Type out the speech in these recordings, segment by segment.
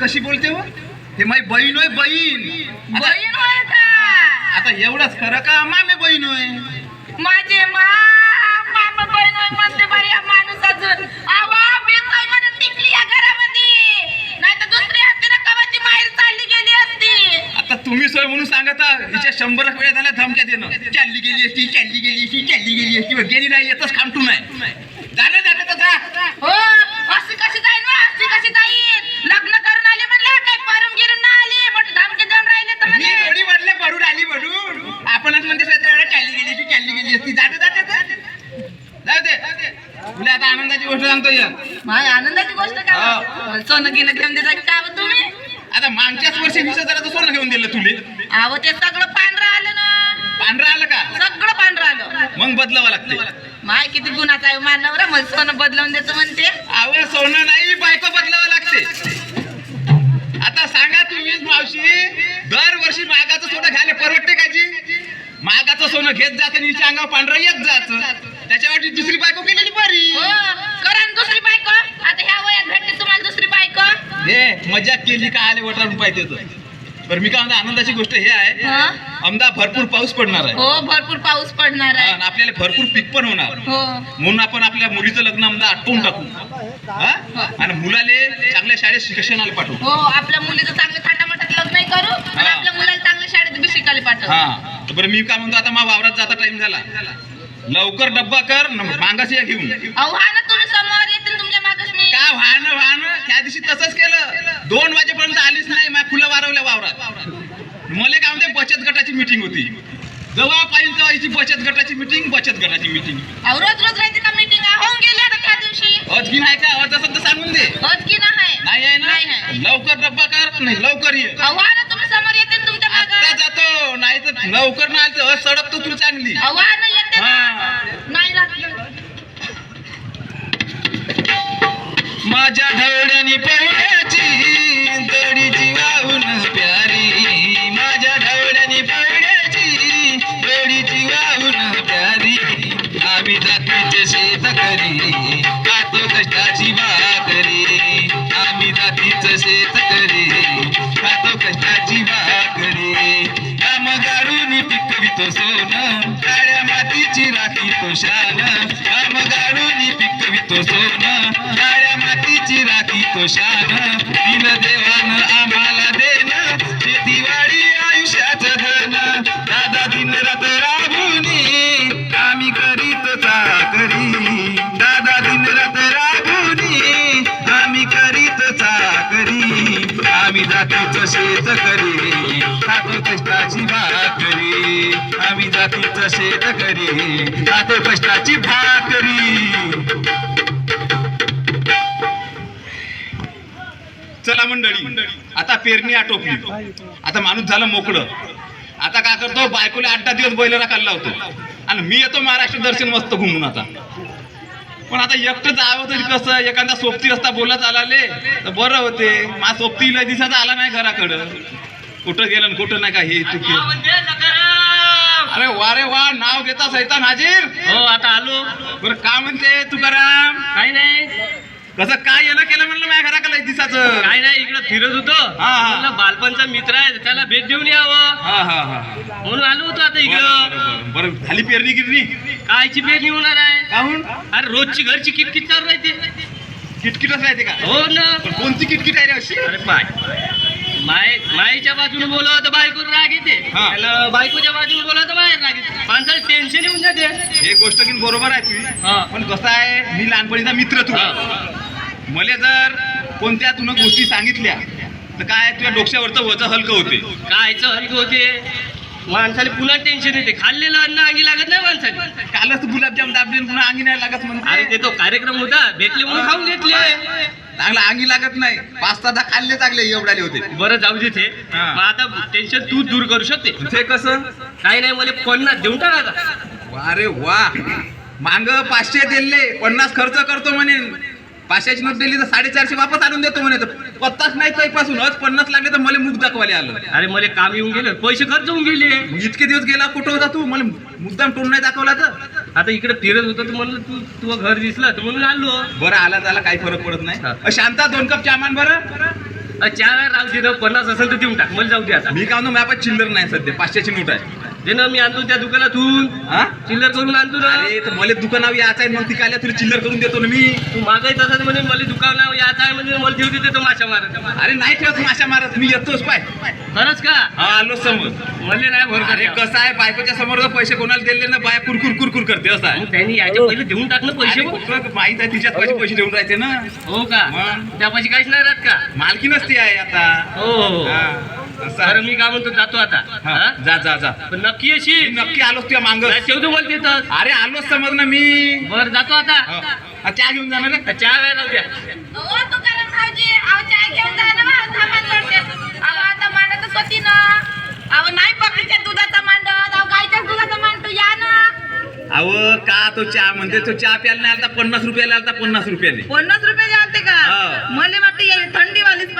कशी बोलते हो? हे माझी बहीण होय बहीण. बहीण होय का? आता एवढंच खरं का मामे बहीण होय? माझे मा मामा बहीण होय म्हणते बरं या माणूस अजून आवा बेसाय म्हणून टिकली या घरामध्ये. नाही तर दुसरी असती ना कवाची चालली गेली असती. आता तुम्ही सोय म्हणून सांगत आहात. हिच्या शंभर वेळा झाल्या धमक्या देणं. चालली गेली असती चालली गेली असती चालली गेली असती गेली नाही येतच खामटू नाही जातं तर जा हो जाते जाते जाऊ दे. तुला आता आनंदाची गोष्ट सांगतो या माझ्या आनंदाची गोष्ट काय. सोनं गिनं घेऊन देता का हो तुम्ही? आता मागच्याच वर्षी वीस हजाराचं सोनं घेऊन दिलं तुले अहो ते सगळं पांढरं आलं ना. पांढरं आलं का? सगळं पांढरं आलं. मग बदलावं लागते. माय किती गुन्हाचा आहे मानवर मला सोनं बदलवून देतो म्हणते. आव सोनं नाही बायको बदलावं लागते. आता सांगा तुम्हीच मावशी दरवर्षी मागाचं सोनं घ्यायला परवडते का जी? मागाचं सोनं घेत जात आणि हिच्या अंगावर पांढरं येत जात. त्याच्यावरती दुसरी बायको केलेली बरी? हो करा ना दुसरी बायको? आता ह्या वयात भेटते तुम्हाला दुसरी बायको? हे मजाक केली का आले वटा रुपये देतो बरं मी काय म्हणतो आनंदाची गोष्ट हे आहे. हा? अमदा भरपूर पाऊस पडणार आहे. हो भरपूर पाऊस पडणार हा, आहे आणि आपल्याला भरपूर पीक पण होणार. हो. म्हणून आपण आपल्या मुलीचं लग्न अमदा आटवून टाकू. हा? आणि मुलाले चांगल्या शाळेत शिक्षणाला पाठवू. हो आपल्या मुलीचं चांगलं थाटामाटात लग्न करू आणि हा. आपल्या मुलाला चांगल्या शाळेत बी शिकायला पाठवू. हा. तर बरं मी काय म्हणतो आता मा वावरात जाता टाइम झाला. लवकर डब्बा कर न मागास या घेऊन. अहो हा ना तुम्ही समोर येतील तुमच्या मागच मी. का वाहन वाहन त्या दिवशी तसंच केलं. दोन वाजेपर्यंत आलीच नाही मा फुलं वारवल्या वावरात. मला काय म्हणते बचत गटाची मिटिंग होती. जेव्हा पाहिजे तेव्हा हिची बचत गटाची मिटिंग बचत गटाची मिटिंग अहो रोज रोज राहायची का मीटिंग होऊन गेली आता त्या दिवशी. अजगी नाही का अर्ध शब्द सांगून दे. की नाही? नाही आहे ना. लवकर डब्बा कर नाही लवकर ये. अहो नाही तर लवकर नाही तर सडक तो तुला चांगली येते ना. हा. नाही माझ्या ढवळ्यानी पवड्याची मातीची तो शान काम गाडून पिकवितो सोनं काळ्या मातीची राखी तो शान. दिन देवान शेत करी खातो कष्टाची भाकरी. आम्ही जातीच शेत करी खातो कष्टाची भाकरी. चला मंडळी आता पेरणी आटोपली. आता माणूस झाला मोकळं. आता काय करतो? बायकोला आठ दहा दिवस बैल खाल्ला होतो. आणि मी येतो महाराष्ट्र दर्शन मस्त घुमून आता. पण आता एकटं जावं तरी कसं? एखादा सोबती रस्ता बोलत आलाले तर बरं होते. मा सोबती लय दिवसाचा आला नाही घराकडं. कुठं गेलं कुठं नाही का हे चुकी अरे वा रे वा नाव घेता सैतान हाजीर? हो आता आलो. बरं का म्हणते तुकाराम? काही नाही. कसं काय येणं केलं म्हणलं माझ्या घराकडे लय दिवसाचं काही नाही इकडे फिरत होतो. हा, हा. म्हणलं बालपणचा मित्र आहे त्याला भेट देऊन यावं. हा हा हा म्हणून आलो होतो आता इकडं. बरं, झाली पेरणी गिरणी कायची पेरणी होणार आहे? काहून? अरे रोजची घरची किटकिट चालू राहते. किटकिटच राहते का? हो ना. पण कोणती किटकिट आहे रे अशी? अरे पाय माय माईच्या बाजूने बोलवलं तर बायको राग येते. हा. आणि बायकोच्या बाजूने बोलवलं तर बाहेर राग येते. माणसाला टेन्शन येऊन जाते. हे गोष्ट की बरोबर आहे तुझी. हा. पण कसं आहे मी लहानपणीचा मित्र तू हा. मला जर कोणत्या तुला गोष्टी सांगितल्या तर काय तुझ्या डोक्यावरचं वजन हलकं होते? कायचं हलकं होते? माणसाला पुन्हा टेन्शन येते. खाल्लेलं अन्न अंगी लागत नाही माणसाला. कालच गुलाबजाम दाबले पुन्हा अंगी नाही लागत अरे म्हणते ते तो कार्यक्रम होता. भेटले म्हणून खाऊन घेतले. चांगला अंगी लागत नाही. पाच सहा खाल्ले चांगले एवढाले होते. बरं जाऊ दे ते. मग आता टेन्शन तू दूर करू शकते. ते कसं? काही नाही मला पन्नास देऊन टाका आता. वा रे वा मांग पाचशे दिले पन्नास खर्च करतो म्हणे पाचशेची नोट दिली तर साडेचारशे वापस आणून देतो म्हणे. तर पत्ताच नाही पासून आज पन्नास लागले तर मला मुख दाखवायला आलं. अरे मला काम येऊन गेलं. पैसे खर्च होऊन गेले. मग इतके दिवस गेला कुठं होता तू? मला मुद्दाम टोन नाही दाखवला तर. आता इकडे फिरत होतो तर म्हणलं तू तुझं घर दिसलं तर म्हणून आलो. बरं आला त्याला काही फरक पडत नाही. अ, शांता दोन कप चामान बरं. अ, चार वेळा राहू दे ना पन्नास असेल तर देऊन टाक. मला जाऊ दे आता. मी काय म्हणतो माझ्या चिल्लर नाही सध्या. पाचशेची नोट आहे. दे ना मी आणतो त्या दुकानातून. हा? चिल्लर करून आणतो ना. अरे तर मला दुकानावर यायचं आहे मग ती काय तुला चिल्लर करून देतो ना मी. तू मागायचं असं म्हणे मला दुकान याचा आहे म्हणजे मला ठेवते देतो माशा मारत. अरे नाही ठेवत माशा मारत मी येतोच पाय. खरंच का? हा आलो समोर. मला नाही भर अरे कसं आहे बायकोच्या समोर जर पैसे कोणाला दिले ना बाया कुरकुर कुरकुर करते असं आहे. त्यांनी याच्या पहिले देऊन टाकलं पैसे. माहीत आहे तिच्यात पैसे पैसे देऊन राहायचे ना. हो का? त्यापाशी काहीच नाही राहत का? मालकी नसती आहे आता. हो हो. हा. बरं मी काय म्हणतो जातो आता. हा? जा जा जा. पण नक्की अशी नक्की आलोच तुझ्या मांग. ठेवतो बोलते येतच अरे आलोच समज ना मी. बर जातो आता. हा. चहा घेऊन जाणार रे चहा वेळा लावू द्या. ओ तुकाराम भाऊजी अहो चाय घेऊन जा ना बा, सामान जोडते अहो आता मांडतच होती ना. अहो नाही बकरीच्या दुधाचा मांडत. अहो गायच्या दुधाचा मांडतो. या ना. अहो का तो चहा म्हणते? तो चहा प्यायला नाही आलता पन्नास रुपयाला आलता पन्नास रुपयाले पन्नास रुपये आणते का? हा. मला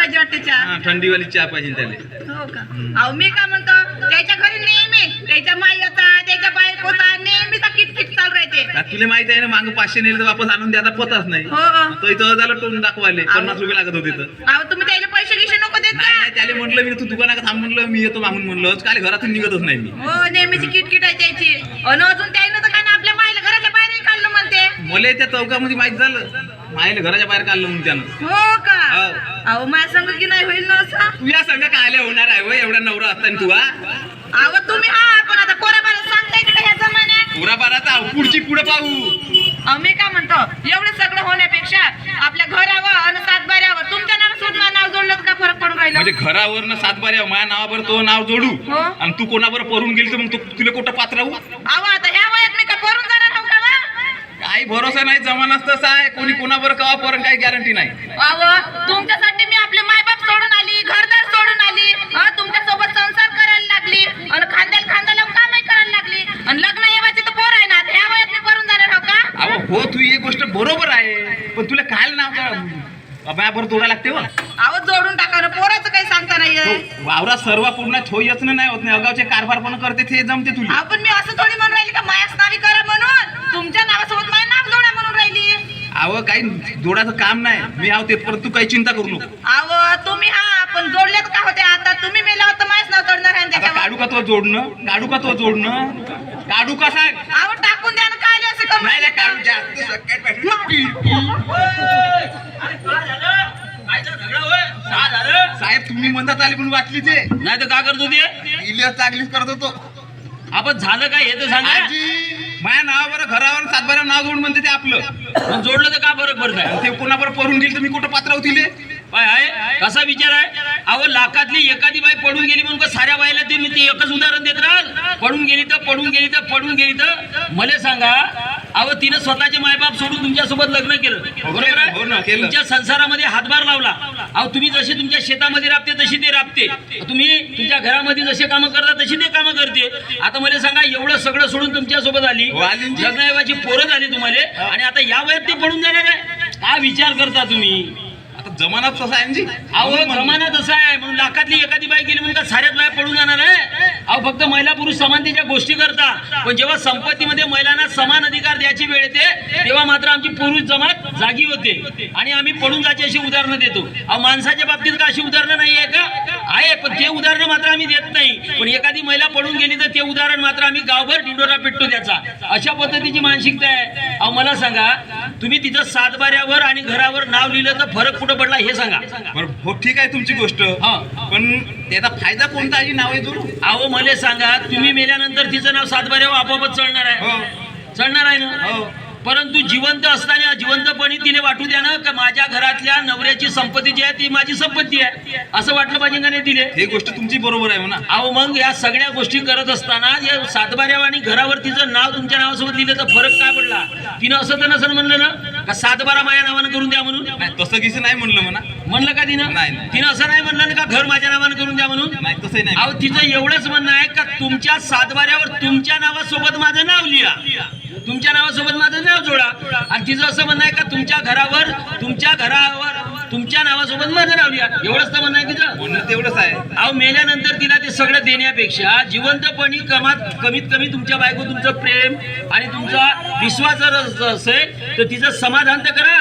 पाहिजे वाटते चहा? हा, थंडीवाली चहा पाहिजे त्याले. हो का? अहो मी काय म्हणतो त्याच्या घरी नेहमी त्याच्या माईचा त्याच्या बायकोचा नेहमीचा किटकिट चालू राहते. तुला माहिती आहे ना मागं पाचशे नेले तर वापस आणून द्यायचा पताच नाही. हो हो. तो इथं झालं टोन दाखवायले पन्नास रुपये लागत होते तर अहो तुम्ही त्याला पैसे गिसे नको देत नाही का नाही त्याला म्हटलं मी तू दुकानात थांब म्हणलं मी येतो मागून म्हणलं काल घरातून निघतच नाही मी. हो नेहमीची किटकिट आहे त्याची. अन अजून त्यानं तर काय ना आपल्या माईला घराच्या बाहेरही काढलं म्हणते. मला त्या चौकामध्ये माहीत झालं. मायला घराच्या बाहेर काढलं म्हणून त्यानं. हो का? हो. अहो माझ्या संग की नाही होईल ना असं? तू या संघ काय होणार आहे एवढा नवरा असताना तू हा? अहो तुम्ही हा पण आता पोराबाला सांगता येते का ह्या जमान्यात. पुरा बाराचा पुढची पुढे पाहू. अहो मी काय म्हणतो एवढं सगळं होण्यापेक्षा आपल्या घरावर आणि सातबाऱ्यावर तुमच्या नाव सुद्धा नाव जोडलं तर काय फरक पडून राहिलं? म्हणजे घरावर ना सातबाऱ्या माझ्या नावावर तो नाव जोडू हो. आणि तू कोणावर पळून गेली तर मग तू तुला कुठं पात्र अहो आता ह्या वयात मी काय पडून जाणार हो का वा? काही भरोसा नाही जमानाच तसा आहे. कोणी कोणावर कवा पोरण काही गॅरंटी नाही. अहो तुमच्यासाठी मी आपले मायबाप सोडून आली घरदार सोडून आली. तुमच्यासोबत संसार करायला लागली. आणि खांद्याला खांदा लावून कामही करायला लागली. आणि लग्न येवायचे तर पोर आहे ना आता ह्या वयात मी पडून जाणार हो का? अहो हो तू ही गोष्ट बरोबर आहे. पण तुला काय नाव का जोडा लागते व अहो जोडून टाका ना पोराचं काही सांगता नाही तो वावरा सर्व पूर्ण छोयच नाही होत नाही. अगावचे कारभार पण करते ते जमते तुला. अहो पण मी असं थोडी म्हणून राहिली का मायाच नावी करा म्हणून तुमच्या नावासोबत माझं नाव जोडा म्हणून राहिली अहो काही जोडाचं काम नाही. मी आहो तेथपर्यंत तू काही चिंता करू नको. अहो तुम्ही हा पण जोडलेत का होते आता? तुम्ही मेला होता माझ्च नाव जोडणार आहे आता त्याच्यावर. काढू का तो जोडणं? काढू का तो जोडणं? काढू का सांग अहो टाकून द्या ना काय असं करून नाही नाही काढू. तू पाहिजे. साहेब तुम्ही म्हणतात आले पण वाचली ते. नाही तर का करत होते? इलियास चांगलीच करत होतो. आपण झालं काय हे तर सांगा. आजी! माझ्या नावावर घरावर सातबाऱ्या नाव जोडून म्हणते ते आपलं. जोडलं तर का फरक पडत आहे ते कोणावर पडून गेली तर मी कुठं पात्र होतील काय आहे कसा विचार आहे? अहो लाखातली एखादी बाई पडून गेली म्हणून का साऱ्या बाईला ते मी ते एकच उदाहरण देत राहाल? पडून गेली तर पडून गेली तर पडून गेली तर. मला सांगा अहो तिनं स्वतःचे मायबाप सोडून तुमच्यासोबत लग्न केलं. बरोबर हो आहे केलं. तुमच्या संसारामध्ये हातभार लावला. अहो तुम्ही जसे तुमच्या शेतामध्ये राबते तशी ते राबते. तुम्ही तुमच्या घरामध्ये जसे कामं करता तशी ते कामं करते. आता मला सांगा एवढं सगळं सोडून तुमच्यासोबत आली हो. लग्नाऐवजी पोरं झाली तुम्हाला. आणि आता या वयात ते पडून जाणार आहे? काय विचार करता तुम्ही? जमानात तसा आहे ना जी? अहो जमाना तसा आहे. म्हणून लाखातली एखादी बाई गेली म्हणून का साऱ्यात बाय पडून जाणार आहे? अहो फक्त महिला पुरुष समानतेच्या गोष्टी करता. पण जेव्हा संपत्तीमध्ये महिलांना समान अधिकार द्यायची वेळ येते तेव्हा मात्र आमची पुरुष जमात जागी होते. आणि आम्ही पडून जायची अशी उदाहरणं देतो. अहो माणसाच्या बाबतीत का अशी उदाहरणं नाही आहे का? आहे पण ते उदाहरणं मात्र आम्ही देत नाही. पण एखादी महिला पडून गेली तर ते उदाहरण मात्र आम्ही गावभर डिंडोरा पेटतो त्याचा. अशा पद्धतीची मानसिकता आहे. अहो मला सांगा तुम्ही तिथं सातबाऱ्यावर आणि घरावर नाव लिहिलं तर फरक कुठं पडला हे सांगा. बरं हो ठीक आहे तुमची गोष्ट. पण त्याचा फायदा कोणता आहे? जी नाव आहे जोडू अहो मला सांगा तुम्ही मेल्यानंतर तिचं नाव सातबाऱ्यावर आपोआपच चढणार आहे. हो. चढणार आहे ना? हो. परंतु जिवंत असताना जिवंतपणी तिने वाटू द्या ना का माझ्या घरातल्या नवऱ्याची संपत्ती जी आहे ती माझी संपत्ती आहे. असं वाटलं पाहिजे का नाही तिने हे गोष्ट तुमची बरोबर आहे म्हणा अहो मग या सगळ्या गोष्टी करत असताना या सातबाऱ्या आणि घरावर तिचं नाव तुमच्या नावासोबत लिहिलं तर फरक काय पडला? तिनं असं तर नसं म्हणलं ना? का सातबारा माझ्या नावानं करून द्या म्हणून? नाही तसं किस नाही म्हणलं म्हणा. म्हणलं का तिनं? नाही, नाही. तिनं असं नाही म्हणलं ना का घर माझ्या नावानं करून द्या म्हणून? नाही तसंही नाही. अहो तिचं एवढंच म्हणणं आहे का तुमच्या सातबाऱ्यावर तुमच्या नावासोबत माझं नाव लिहा. तुमच्या नावासोबत माझं नाव जोडा. आणि तिचं असं म्हणणं आहे का तुमच्या घरावर तुमच्या घरावर तुमच्या नावासोबत माझं नाव लिहा एवढंच तर म्हणणं आहे तिचं म्हणणं तेवढंच आहे. अहो मेल्यानंतर तिला ते सगळं देण्यापेक्षा जिवंतपणी कमात कमीत कमी तुमच्या बायको तुमचं प्रेम आणि तुमचा विश्वास जर अस- असेल तर तिचं समाधान तर करा.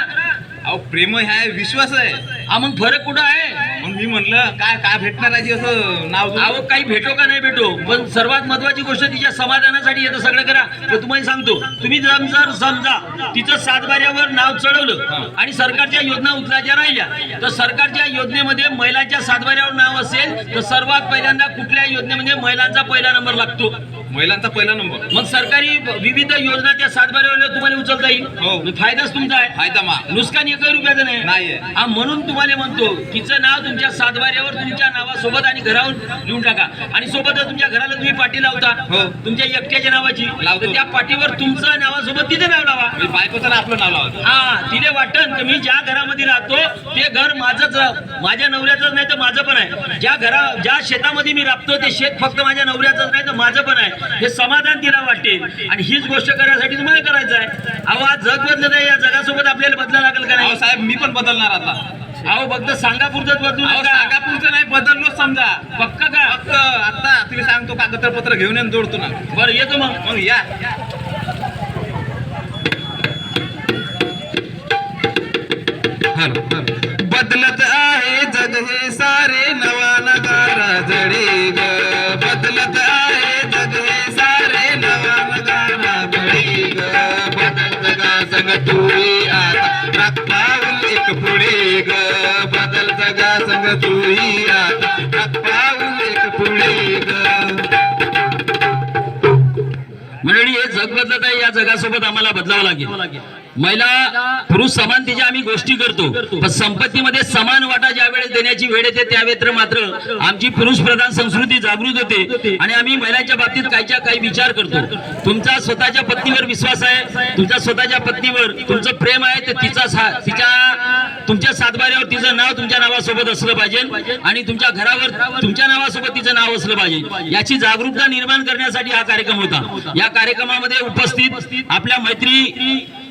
अहो प्रेम ह्या विश्वास आहे. हा मग फरक कुठं आहे? मी म्हणलं काय काय भेटणार आहे असं नाव? अहो काही भेटो का नाही भेटो? पण सर्वात महत्वाची गोष्ट तिच्या समाधानासाठी येतं सगळं करा. तर तुम्हाला सांगतो तुम्ही जर जर समजा तिचं सातबाऱ्यावर नाव चढवलं आणि सरकारच्या योजना उचलायच्या राहिल्या तर सरकारच्या योजनेमध्ये महिलांच्या सातबाऱ्यावर नाव असेल तर सर्वात पहिल्यांदा कुठल्या योजनेमध्ये महिलांचा पहिला नंबर लागतो. महिलांचा पहिला नंबर. मग सरकारी विविध योजना त्या सातबाऱ्यावर तुम्हाला उचलता येईल. हो. मग फायदाच तुमचा आहे. फायदा मा नुकसान एकही रुपयाचं नाही. नाहीये. हा म्हणून तुम्हाला म्हणतो तिचं नाव तुमच्या सातबाऱ्यावर तुमच्या नावासोबत आणि घरावर लिहून टाका. आणि सोबतच तुमच्या घराला तुम्ही पाठी लावता. हो. तुमच्या एकट्याच्या नावाची. लावतो. तर त्या पाठीवर तुमचं नावासोबत तिचं नाव लावा. म्हणजे बायकोचं ना आपलं नाव लावायचं हा तिने वाटन की मी ज्या घरामध्ये राहतो ते घर माझंच माझ्या नवऱ्याचंच नाही तर माझं पण आहे. ज्या घरा ज्या शेतामध्ये मी राबतो ते शेत फक्त माझ्या नवऱ्याचंच नाही तर माझं पण आहे. हे समाधान तिला वाटेल आणि हीच गोष्ट करण्यासाठी तुम्हाला करायचं आहे. अहो आज जग बदलत आहे या जगासोबत आपल्याला बदला लागेल का नाही? साहेब मी पण बदलणार आता. अहो फक्त सांगा पुरतच बदलू सांगापूरचं नाही बदललो समजा. पक्क का? फक्त आता तुम्ही सांगतो कागदपत्र घेऊन येऊन जोडतो ना. बरं येतो मग. मग या. बदलत आहे जग हे सारे. संग तुरी आता राख पाऊल एक पुढे ग. बदल जगा संग तुरी आता राख पाऊल एक पुढे ग. मंडळी हे जग बदलत आहे. या जगासोबत आम्हाला बदलावं लागेल. महिला पुरुष समानतेच्या आम्ही गोष्टी करतो. पण संपत्तीमध्ये समान वाटा ज्या वेळेस देण्याची वेळ येते त्यावेळेस मात्र आमची पुरुष प्रधान संस्कृती जागृत होते आणि आम्ही महिलांच्या बाबतीत काहीच्या काही विचार करतो. तुमचा स्वतःच्या पत्नीवर विश्वास आहे तुमच्या स्वतःच्या पत्नीवर तुमचं प्रेम आहे तर तिचा सा- तिच्या तुमच्या सातबाऱ्यावर तिचं नाव तुमच्या नावासोबत असलं पाहिजे आणि तुमच्या घरावर तुमच्या नावासोबत तिचं नाव असलं पाहिजे. याची जागरूकता निर्माण करण्यासाठी हा कार्यक्रम होता. या कार्यक्रमामध्ये उपस्थित आपल्या मैत्री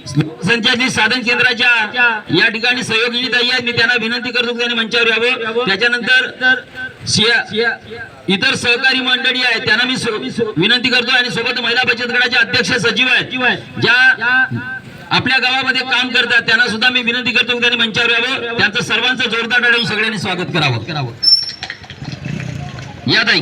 संचालित साधन केंद्राच्या या ठिकाणी सहयोगी आहेत मी त्यांना विनंती करतो की त्यांनी मंचावर यावं. त्याच्यानंतर इतर सहकारी मंडळी आहेत त्यांना मी विनंती करतो. आणि सोबत महिला बचत गटाचे अध्यक्ष सचिव आहेत ज्या आपल्या गावामध्ये काम करतात त्यांना सुद्धा मी विनंती करतो की त्यांनी मंचावर यावं. त्यांचं सर्वांचं जोरदार सगळ्यांनी स्वागत करावं. या ताई.